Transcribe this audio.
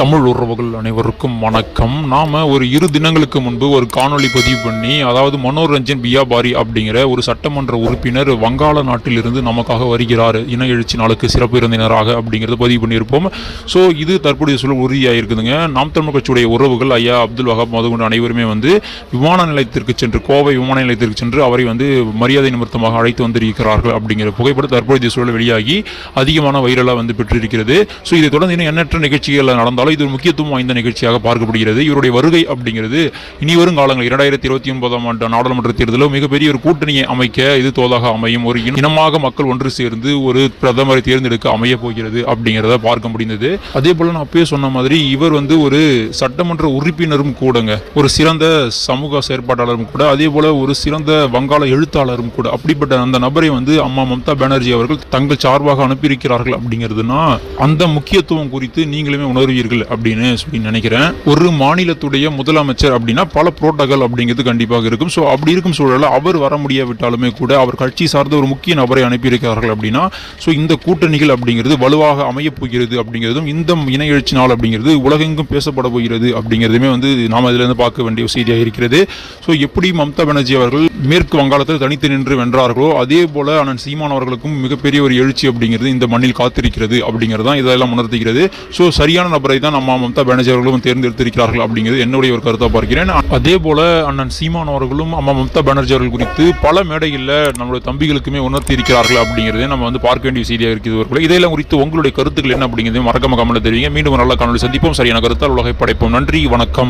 தமிழ் உறவுகள் அனைவருக்கும் வணக்கம். நாம் ஒரு இரு தினங்களுக்கு முன்பு ஒரு காணொளி பதிவு பண்ணி அதாவது மனோரஞ்சன் பியாபாரி அப்படிங்கிற ஒரு சட்டமன்ற உறுப்பினர் வங்காள நாட்டிலிருந்து நமக்காக வருகிறார். இன எழுச்சி நாளுக்கு சிறப்பு விருந்தினராக அப்படிங்கிறத பதிவு பண்ணியிருப்போம். ஸோ இது தற்போதைய சூழல் உறுதியாக இருக்குதுங்க. நாம் தமிழ் கட்சியுடைய உறவுகள் ஐயா அப்துல் வஹாப் மதுகுண்டு அனைவருமே வந்து விமான நிலையத்திற்கு சென்று கோவை விமான நிலையத்திற்கு சென்று அவரை வந்து மரியாதை நிமித்தமாக அழைத்து வந்திருக்கிறார்கள் அப்படிங்கிற புகைப்படம் தற்போதைய சூழல் வெளியாகி அதிகமான வைரலாக வந்து பெற்றிருக்கிறது. ஸோ இதை தொடர்ந்து இன்னும் எண்ணற்ற நிகழ்ச்சிகள் நடந்தாலும் இது ஒரு முக்கியத்துவம் வாய்ந்த நிகழ்ச்சியாக பார்க்கப்படுகிறது. இவருடைய வருகை அப்படிங்கிறது இனி வரும் காலங்கள் இரண்டாயிரத்தி இருபத்தி ஒன்பதாம் ஆண்டு நாடாளுமன்ற தேர்தலில் மிகப்பெரிய ஒரு கூட்டணியை அமைக்க இது தோதாக அமையும். ஒரு இனமாக மக்கள் ஒன்று சேர்ந்து ஒரு பிரதமரை தேர்ந்தெடுக்க அமைய போகிறது அப்படிங்கிறத பார்க்க முடிந்தது. அதே போல நான் அப்பயே சொன்ன மாதிரி இவர் வந்து ஒரு சட்டமன்ற உறுப்பினரும் கூடங்க. ஒரு சிறந்த சமூக செயற்பாட்டாளரும் கூட. அதே போல ஒரு சிறந்த வங்காள எழுத்தாளரும் கூட. அப்படிப்பட்ட அந்த நபரை வந்து அம்மா மம்தா பானர்ஜி அவர்கள் தங்கள் சார்பாக அனுப்பியிருக்கிறார்கள் அப்படிங்கிறதுனா அந்த முக்கியத்துவம் குறித்து நீங்களுமே உணர்வீர்கள். அப்படின்னு சொல்லி நினைக்கிறேன். ஒரு மாநிலத்துடைய முதலமைச்சர் அப்படின்னா பல புரோட்டோகால் அப்படிங்கிறது கண்டிப்பாக இருக்கும். ஸோ அப்படி இருக்கும் சூழலில் அவர் வர முடியாவிட்டாலுமே கூட அவர் கட்சி சார்ந்த ஒரு முக்கிய நபரை அனுப்பியிருக்கிறார்கள் அப்படின்னா ஸோ இந்த கூட்டணிகள் அப்படிங்கிறது வலுவாக அமையப் போகிறது அப்படிங்கிறதும் இந்த இன எழுச்சி நாள் அப்படிங்கிறது உலகெங்கும் பேசப்பட போகிறது அப்படிங்கிறதுமே வந்து நாம் இதிலிருந்து பார்க்க வேண்டிய செய்தியாக இருக்கிறது. ஸோ எப்படி மம்தா பானர்ஜி அவர்கள் மேற்கு வங்காளத்தில் தனித்து நின்று வென்றார்களோ அதே போல அண்ணன் சீமான் அவர்களுக்கும் மிகப்பெரிய ஒரு எழுச்சி அப்படிங்கிறது இந்த மண்ணில் காத்திருக்கிறது அப்படிங்கிறது தான் இதெல்லாம் உணர்த்துகிறது. ஸோ சரியான நபரை தான் நம்ம மம்தா பானர்ஜி அவர்களும் தேர்ந்தெடுத்திருக்கிறார்கள் அப்படிங்கிறது என்னுடைய ஒரு கருத்தாக பார்க்கிறேன். அதே போல அண்ணன் சீமான் அவர்களும் அம்மா மம்தா பானர்ஜி அவர்கள் குறித்து பல மேடைகளில் நம்மளுடைய தம்பிகளுக்குமே உணர்த்தி இருக்கிறார்கள் அப்படிங்கிறதே நம்ம வந்து பார்க்க வேண்டிய செய்தியாக இருக்குது ஒரு இதெல்லாம் குறித்து உங்களுடைய கருத்துக்கள் என்ன அப்படிங்கிறது மறக்காம கமெண்ட் தெரிவிங்க. மீண்டும் நல்ல காணொலி சந்திப்போம். சரியான கருத்தால் உலகை படைப்போம். நன்றி. வணக்கம்.